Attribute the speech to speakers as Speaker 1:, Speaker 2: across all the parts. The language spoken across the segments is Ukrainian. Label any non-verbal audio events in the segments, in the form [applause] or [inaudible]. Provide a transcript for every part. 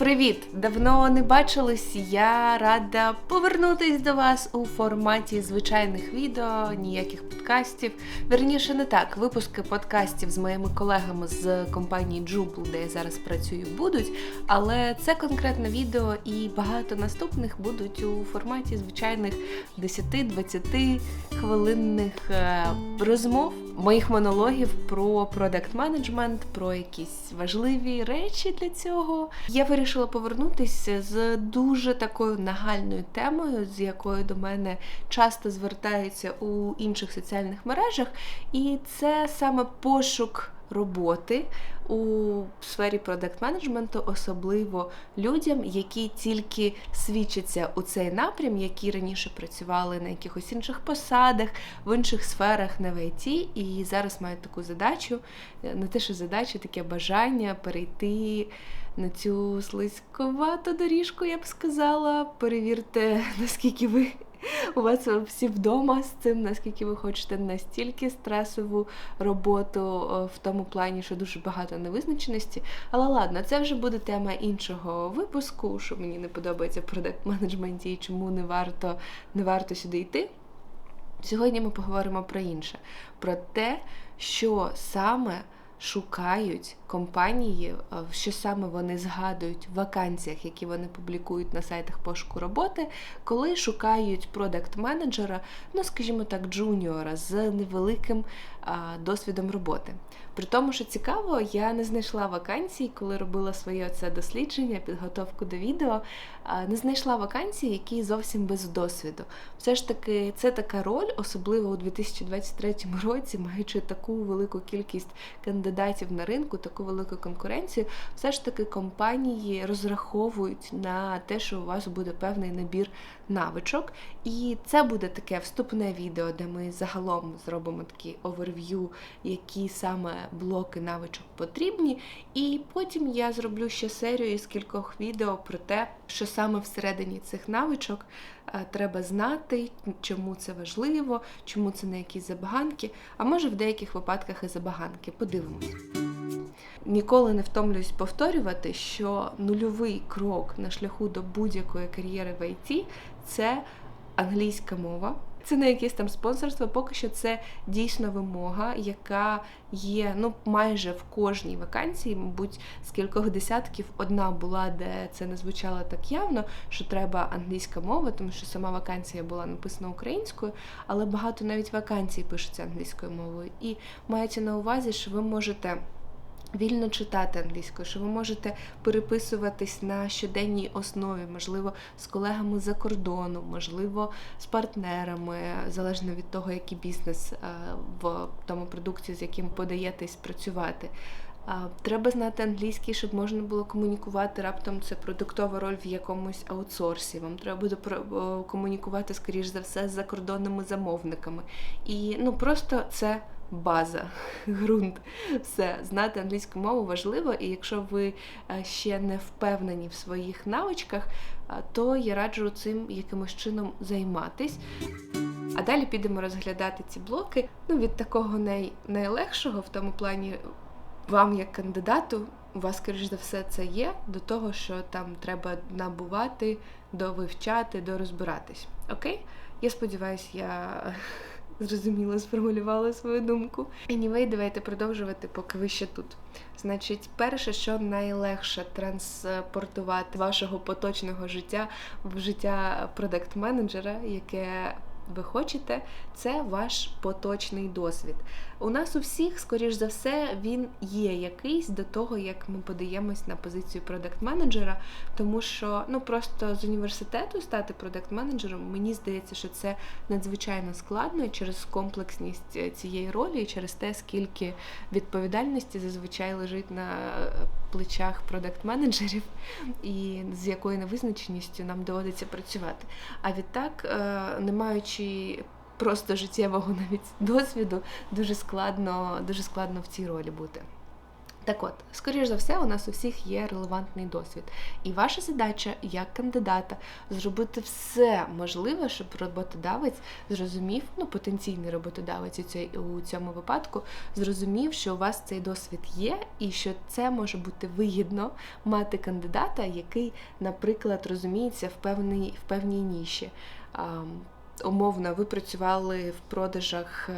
Speaker 1: Привіт! Давно не бачились. Я рада повернутись до вас у форматі звичайних відео, ніяких подкастів. Верніше, не так. Випуски подкастів з моїми колегами з компанії Jubl, де я зараз працюю, будуть. Але це конкретне відео і багато наступних будуть у форматі звичайних 10-20 хвилинних е, розмов, моїх монологів про продакт менеджмент, про якісь важливі речі для цього. Я вирішила повернутися з дуже такою нагальною темою, з якою до мене часто звертаються у інших соціальних мережах, і це саме пошук роботи у сфері продакт менеджменту, особливо людям, які тільки свідчаться у цей напрям, які раніше працювали на якихось інших посадах, в інших сферах не в ІТ, і зараз мають таку задачу, не те, що задачу, таке бажання перейти. На цю слизьковату доріжку я б сказала. Перевірте, [laughs] наскільки ви у вас всі вдома з цим, наскільки ви хочете настільки стресову роботу в тому плані, що дуже багато невизначеності. Але ладно, це вже буде тема іншого випуску, що мені не подобається в продакт менеджменті і чому не варто, не варто сюди йти. Сьогодні ми поговоримо про інше: про те, що саме шукають компанії, е, що саме вони згадують в вакансіях, які вони публікують на сайтах пошуку роботи, коли шукають продакт-менеджера, ну, скажімо так, джуніора з невеликим досвідом роботи. При тому, що цікаво, я не знайшла вакансій, коли робила своє це дослідження, підготовку до відео, не знайшла вакансії, які зовсім без досвіду. Все ж таки, це така роль, особливо у 2023 році, маючи таку велику кількість кандидатів на ринку, таку велику конкуренцію, все ж таки компанії розраховують на те, що у вас буде певний набір навичок. І це буде таке вступне відео, де ми загалом зробимо такий оверв'ю, які саме блоки навичок потрібні. І потім я зроблю ще серію із кількох відео про те, що саме всередині цих навичок треба знати, чому це важливо, чому це не якісь забаганки, а може в деяких випадках і забаганки. Подивимось. Ніколи не втомлююсь повторювати, що нульовий крок на шляху до будь-якої кар'єри в ІТ – це англійська мова. Це не якесь там спонсорство, поки що це дійсно вимога, яка є ну майже в кожній вакансії, мабуть, з кількох десятків одна була, де це не звучало так явно, що треба англійська мова, тому що сама вакансія була написана українською, але багато навіть вакансій пишуться англійською мовою. І мається на увазі, що ви можете. Вільно читати англійською, що ви можете переписуватись на щоденній основі, можливо, з колегами за кордону, можливо, з партнерами, залежно від того, який бізнес е, в тому продукті, з яким подаєтесь працювати. Треба знати англійський, щоб можна було комунікувати. Раптом це продуктова роль в якомусь аутсорсі. Вам треба буде комунікувати, скоріш за все, з закордонними замовниками. І ну просто це база, ґрунт. Все, знати англійську мову важливо, і якщо ви е, ще не впевнені в своїх навичках, е, то я раджу цим якимось чином займатись. А далі підемо розглядати ці блоки. Ну, від такого най... найлегшого в тому плані вам, як кандидату, у вас, скоріш за все, це є, до того, що там треба набувати, довивчати, дорозбиратись. Окей? Я сподіваюся, я зрозуміло сформулювала свою думку. Anyway, давайте продовжувати, поки ви ще тут. Значить, перше, що найлегше транспортувати вашого поточного життя в життя продакт-менеджера, яке ви хочете, це ваш поточний досвід. У нас у всіх, скоріш за все, він є якийсь до того, як ми подаємось на позицію продакт-менеджера, тому що ну просто з університету стати продакт-менеджером, мені здається, що це надзвичайно складно через комплексність е, цієї ролі, через те, скільки відповідальності зазвичай лежить на е, плечах продакт-менеджерів, і з якою невизначеністю нам доводиться працювати. А відтак, е, не маючи просто життєвого навіть досвіду, дуже складно, дуже складно в цій ролі бути. Так от, скоріш за все, у нас у всіх є релевантний досвід. І ваша задача як кандидата зробити все можливе, щоб роботодавець зрозумів, ну потенційний роботодавець у, цій, у цьому випадку зрозумів, що у вас цей досвід є, і що це може бути вигідно мати кандидата, який, наприклад, розуміється в певній в певній ніші. Умовно, ви працювали в продажах.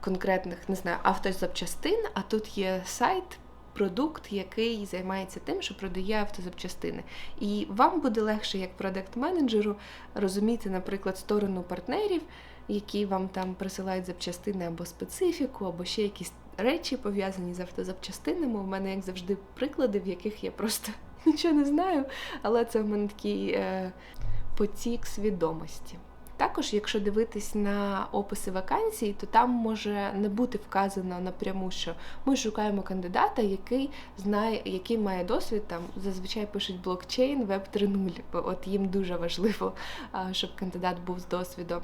Speaker 1: Конкретних не знаю автозапчастин, а тут є сайт. Продукт, який займається тим, що продає автозапчастини. І вам буде легше, як продакт-менеджеру, розуміти, наприклад, сторону партнерів, які вам там присилають запчастини або специфіку, або ще якісь речі пов'язані з автозапчастинами. У мене, як завжди, приклади, в яких я просто [laughs] нічого не знаю, але це в мене такий е, потік свідомості. Також, якщо дивитись на описи вакансій, то там може не бути вказано напряму, що ми шукаємо кандидата, який знає, який має досвід. Там зазвичай пишуть блокчейн, веб 3.0, От їм дуже важливо, щоб кандидат був з досвідом.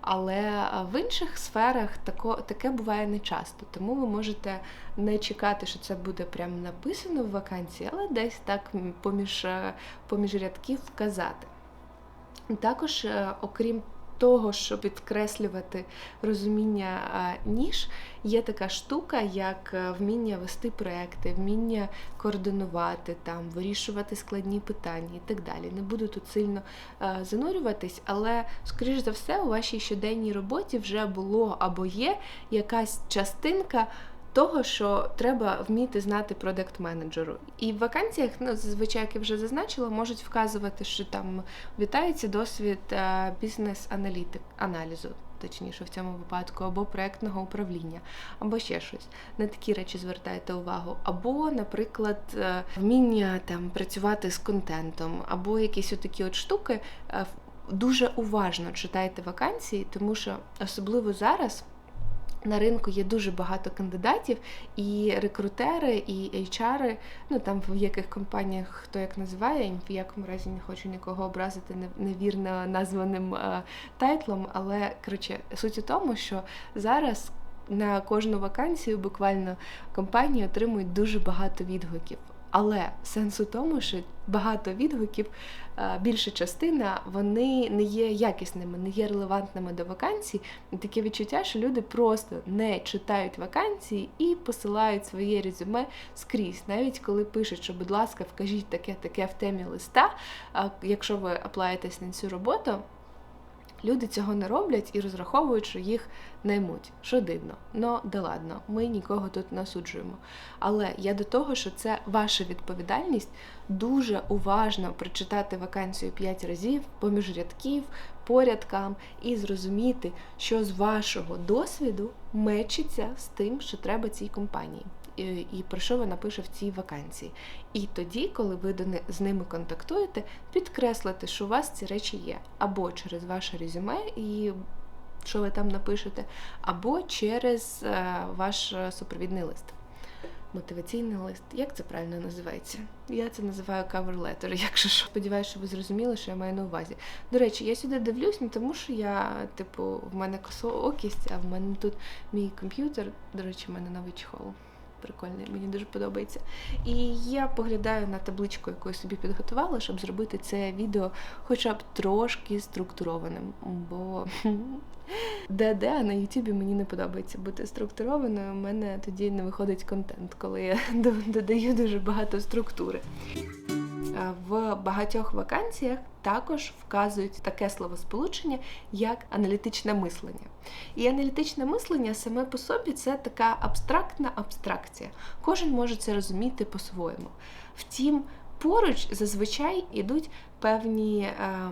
Speaker 1: Але в інших сферах тако, таке буває не часто, тому ви можете не чекати, що це буде прямо написано в вакансії, але десь так поміж поміж рядків вказати. Також, е, окрім того, щоб підкреслювати розуміння ніж, є така штука, як е, вміння вести проекти, вміння координувати, там, вирішувати складні питання і так далі. Не буду тут сильно е, занурюватись, але, скоріш за все, у вашій щоденній роботі вже було або є якась частинка того, що треба вміти знати продакт-менеджеру. І в вакансіях, ну, зазвичай, як я вже зазначила, можуть вказувати, що там вітається досвід е, бізнес-аналітик аналізу. Точніше, в цьому випадку, або проектного управління, або ще щось. На такі речі звертайте увагу. Або, наприклад, е, вміння там працювати з контентом, або якісь отакі от штуки. Е, дуже уважно читайте вакансії, тому що особливо зараз. На ринку є дуже багато кандидатів, і рекрутери, і HR, ну там в яких компаніях хто як називає, в якому разі не хочу нікого образити невірно названим е, тайтлом. Але коротше, суть у тому, що зараз на кожну вакансію буквально компанії отримують дуже багато відгуків. Але сенс у тому, що багато відгуків, е, більша частина, вони не є якісними, не є релевантними до вакансій. Таке відчуття, що люди просто не читають вакансії і посилають своє резюме скрізь, навіть коли пишуть, що, будь ласка, вкажіть таке-таке в темі листа. Якщо ви аплаєтесь на цю роботу. Люди цього не роблять і розраховують, що їх наймуть. Що дивно, но да ладно, ми нікого тут не осуджуємо. Але я до того, що це ваша відповідальність дуже уважно прочитати вакансію 5 разів поміж рядків, порядкам і зрозуміти, що з вашого досвіду мечиться з тим, що треба цій компанії і про що вона пише в цій вакансії. І тоді, коли ви з ними контактуєте, підкреслити, що у вас ці речі є, або через ваше резюме, і що ви там напишете, або через е, ваш супровідний лист. Мотиваційний лист, як це правильно називається? Я це називаю cover letter, [laughs] якщо що. Сподіваюся, що ви зрозуміли, що я маю на увазі. До речі, я сюди дивлюсь, не тому що я, типу, в мене косоокість, а в мене тут мій комп'ютер. До речі, в мене новий чехол прикольний, мені дуже подобається. І я поглядаю на табличку, яку я собі підготувала, щоб зробити це відео хоча б трошки структурованим. Бо [laughs] де-де, на Ютубі мені не подобається бути структурованою. У мене тоді не виходить контент, коли я [laughs] додаю дуже багато структури. В багатьох вакансіях також вказують таке словосполучення, як аналітичне мислення. І аналітичне мислення саме по собі це така абстрактна абстракція. Кожен може це розуміти по-своєму. Втім, поруч зазвичай йдуть певні. Е,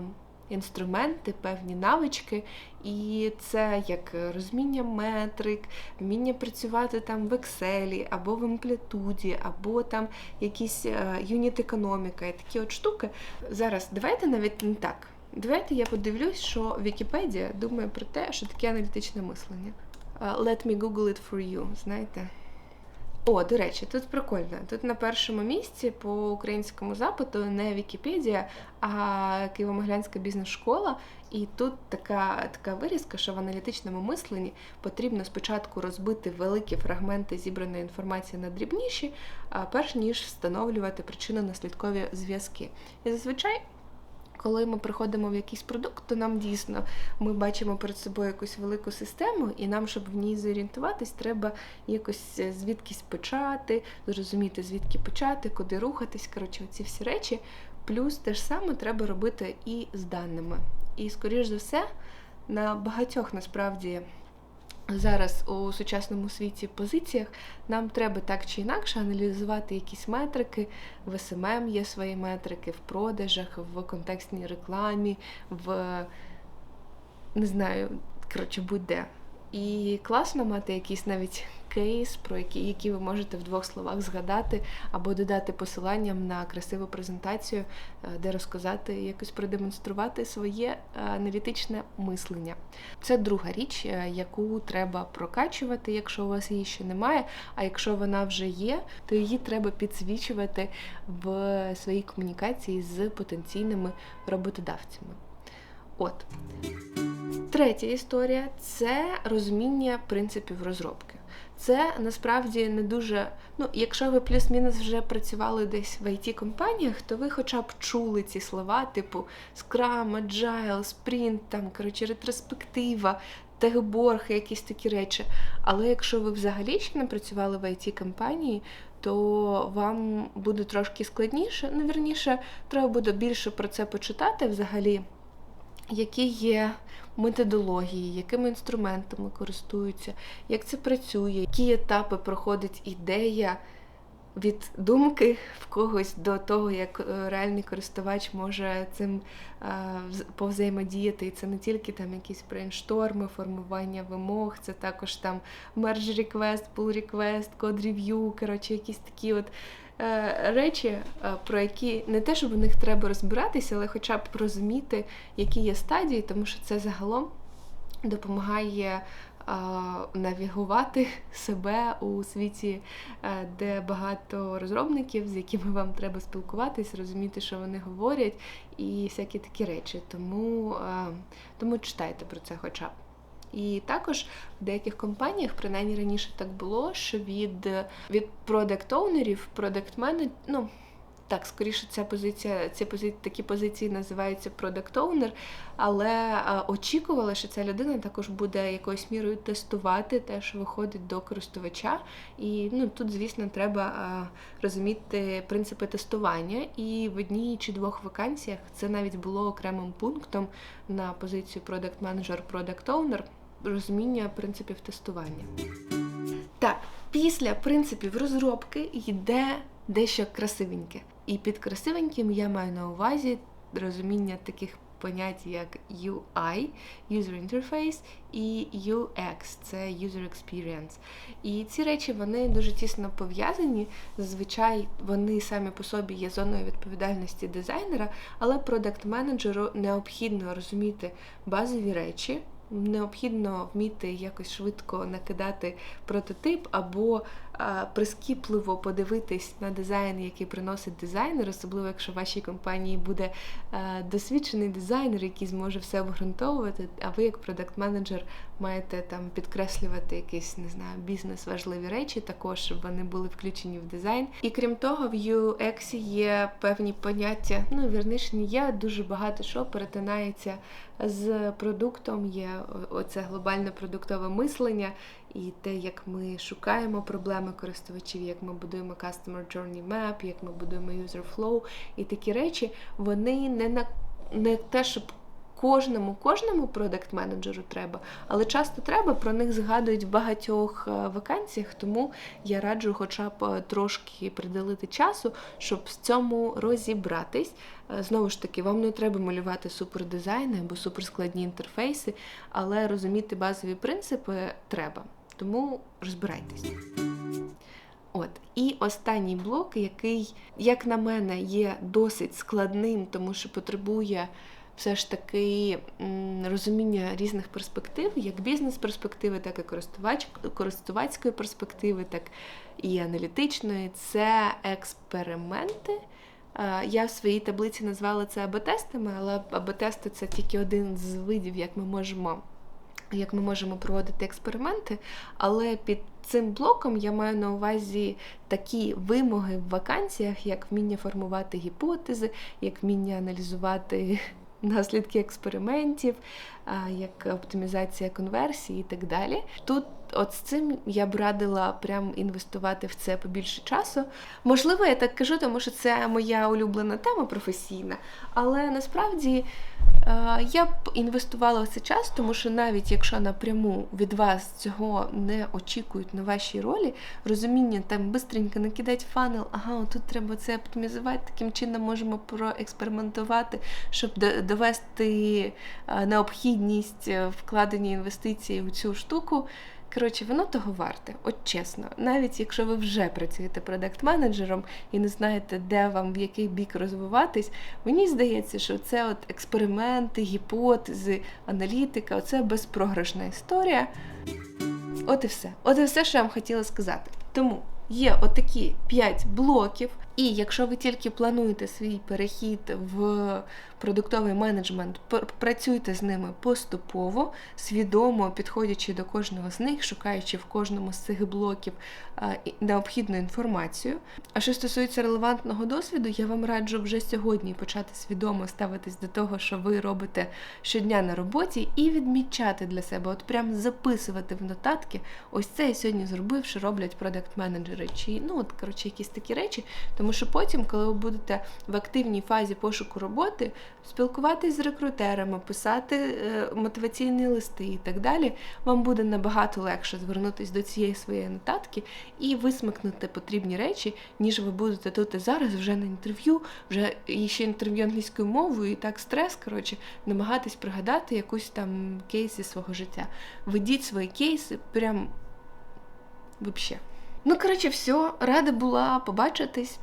Speaker 1: інструменти, певні навички, і це як розуміння метрик, вміння працювати там в Excel, або в амплітуді, або там якісь е, юніт-економіка і такі от штуки. Зараз давайте навіть не так. Давайте я подивлюсь, що Вікіпедія думає про те, що таке аналітичне мислення. Let me Google it for you, знаєте? О, до речі, тут прикольно. Тут на першому місці по українському запиту не Вікіпедія, а Києво-Могилянська бізнес-школа. І тут така така вирізка, що в аналітичному мисленні потрібно спочатку розбити великі фрагменти зібраної інформації на дрібніші, перш ніж встановлювати причинно-наслідкові зв'язки. І зазвичай коли ми приходимо в якийсь продукт, то нам дійсно ми бачимо перед собою якусь велику систему, і нам, щоб в ній зорієнтуватись, треба якось е, звідкись почати, зрозуміти, звідки почати, куди рухатись. Коротше, ці всі речі. Плюс те ж саме треба робити і з даними. І, скоріш за все, на багатьох насправді зараз у сучасному світі позиціях нам треба так чи інакше аналізувати якісь метрики. В СММ є свої метрики, в продажах, в контекстній рекламі, в не знаю, коротше, будь-де. І класно мати якісь навіть кейс, про який, який ви можете в двох словах згадати, або додати посиланням на красиву презентацію, е, де розказати, якось продемонструвати своє е, аналітичне мислення. Це друга річ, е, яку треба прокачувати, якщо у вас її ще немає. А якщо вона вже є, то її треба підсвічувати в своїй комунікації з потенційними роботодавцями. От. Третя історія це розуміння принципів розробки. Це насправді не дуже. Ну, якщо ви плюс-мінус вже працювали десь в it компаніях то ви хоча б чули ці слова, типу Scrum, Agile, Sprint, там, коротше, ретроспектива, тегборг, якісь такі речі. Але якщо ви взагалі ще не працювали в it компанії то вам буде трошки складніше. Ну, вірніше, треба буде більше про це почитати взагалі які є методології, якими інструментами користуються, як це працює, які етапи проходить ідея від думки в когось до того, як е, реальний користувач може цим е, повзаємодіяти. І це не тільки там якісь брейншторми, формування вимог, це також там merge request, pull request, code review, коротше, якісь такі от. Е, речі, е, про які не те, щоб в них треба розбиратися, але хоча б розуміти, які є стадії, тому що це загалом допомагає е, навігувати [laughs] себе у світі, де багато розробників, з якими вам треба спілкуватись, розуміти, що вони говорять, і всякі такі речі. Тому, Тому читайте про це хоча б. І також в деяких компаніях, принаймні раніше так було, що від від продакт-оунерів, продакт-менеджерів, ну, так, скоріше, ця позиція, ці позиції, такі позиції називаються продакт-оунер, але а, очікувала, що ця людина також буде якоюсь мірою тестувати те, що виходить до користувача. І ну, тут, звісно, треба розуміти принципи тестування. І в одній чи двох вакансіях це навіть було окремим пунктом на позицію продакт-менеджер, продакт-оунер розуміння принципів тестування. Так, після принципів розробки йде дещо красивеньке. І під красивеньким я маю на увазі розуміння таких понять, як UI, User Interface, і UX, це User Experience. І ці речі вони дуже тісно пов'язані. Зазвичай вони самі по собі є зоною відповідальності дизайнера, але продакт-менеджеру необхідно розуміти базові речі. Необхідно вміти якось швидко накидати прототип або прискіпливо подивитись на дизайн, який приносить дизайнер, особливо якщо в вашій компанії буде досвідчений дизайнер, який зможе все обґрунтовувати, а ви, як продакт-менеджер, маєте там підкреслювати якісь, не знаю, бізнес важливі речі, також щоб вони були включені в дизайн. І крім того, в UX є певні поняття, ну вірніше, є дуже багато що перетинається з продуктом. Є оце глобальне продуктове мислення і те, як ми шукаємо проблеми користувачів, як ми будуємо Customer Journey Map, як ми будуємо User Flow, і такі речі, вони не на не те, щоб кожному, кожному продакт-менеджеру треба, але часто треба, про них згадують в багатьох е, вакансіях, тому я раджу хоча б е, трошки приділити часу, щоб в цьому розібратись. Е, знову ж таки, вам не треба малювати супердизайни або суперскладні інтерфейси, але розуміти базові принципи треба. Тому розбирайтесь. От, і останній блок, який, як на мене, є досить складним, тому що потребує все ж таки розуміння різних перспектив, як бізнес-перспективи, так і користувач, користувацької перспективи, так і аналітичної. Це експерименти. Е, Я в своїй таблиці назвала це АБ-тестами, але АБ-тести це тільки один з видів, як ми можемо. Як ми можемо проводити експерименти, але під цим блоком я маю на увазі такі вимоги в вакансіях, як вміння формувати гіпотези, як вміння аналізувати [laughs] наслідки експериментів, як оптимізація конверсії і так далі. Тут от з цим я б радила прям інвестувати в це побільше часу. Можливо, я так кажу, тому що це моя улюблена тема професійна, але насправді е, я б інвестувала в це час, тому що навіть якщо напряму від вас цього не очікують на вашій ролі, розуміння там бистренько накидати фанел, ага, тут треба це оптимізувати, таким чином можемо проекспериментувати, щоб довести е, необхідність е, вкладення інвестицій у цю штуку. Коротше, воно того варте, от чесно. Навіть якщо ви вже працюєте продакт-менеджером і не знаєте, де вам в який бік розвиватись, мені здається, що це от експерименти, гіпотези, аналітика це безпрограшна історія. От і все. От і все, що я вам хотіла сказати. Тому є отакі 5 блоків, і якщо ви тільки плануєте свій перехід в продуктовий менеджмент, працюйте з ними поступово, свідомо підходячи до кожного з них, шукаючи в кожному з цих блоків необхідну інформацію. А що стосується релевантного досвіду, я вам раджу вже сьогодні почати свідомо ставитись до того, що ви робите щодня на роботі, і відмічати для себе, от прям записувати в нотатки. Ось це я сьогодні зробив, що роблять продакт-менеджери, чи ну от коротше якісь такі речі. Тому що потім, коли ви будете в активній фазі пошуку роботи, спілкуватись з рекрутерами, писати е, мотиваційні листи і так далі, вам буде набагато легше звернутися до цієї своєї нотатки і висмикнути потрібні речі, ніж ви будете тут і зараз вже на інтерв'ю, вже і ще інтерв'ю англійською мовою, і так стрес, коротше, намагатись пригадати якусь там кейс із свого життя. Ведіть свої кейси прям вообще. Ну, коротше, все, рада була побачитись.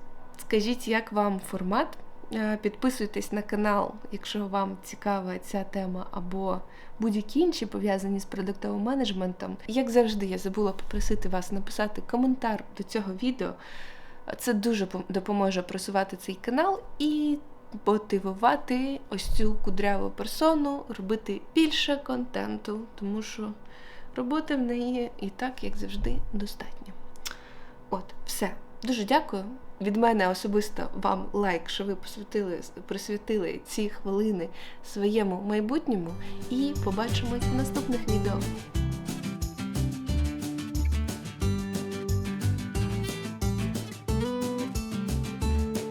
Speaker 1: Скажіть, як вам формат. Е, Підписуйтесь на канал, якщо вам цікава ця тема, або будь-які інші пов'язані з продуктовим менеджментом. Як завжди, я забула попросити вас написати коментар до цього відео. Це дуже допоможе просувати цей канал і мотивувати ось цю кудряву персону робити більше контенту, тому що роботи в неї і так, як завжди, достатньо. От, все. Дуже дякую. Від мене особисто вам лайк, що ви посвятили, присвятили ці хвилини своєму майбутньому. І побачимось в наступних відео.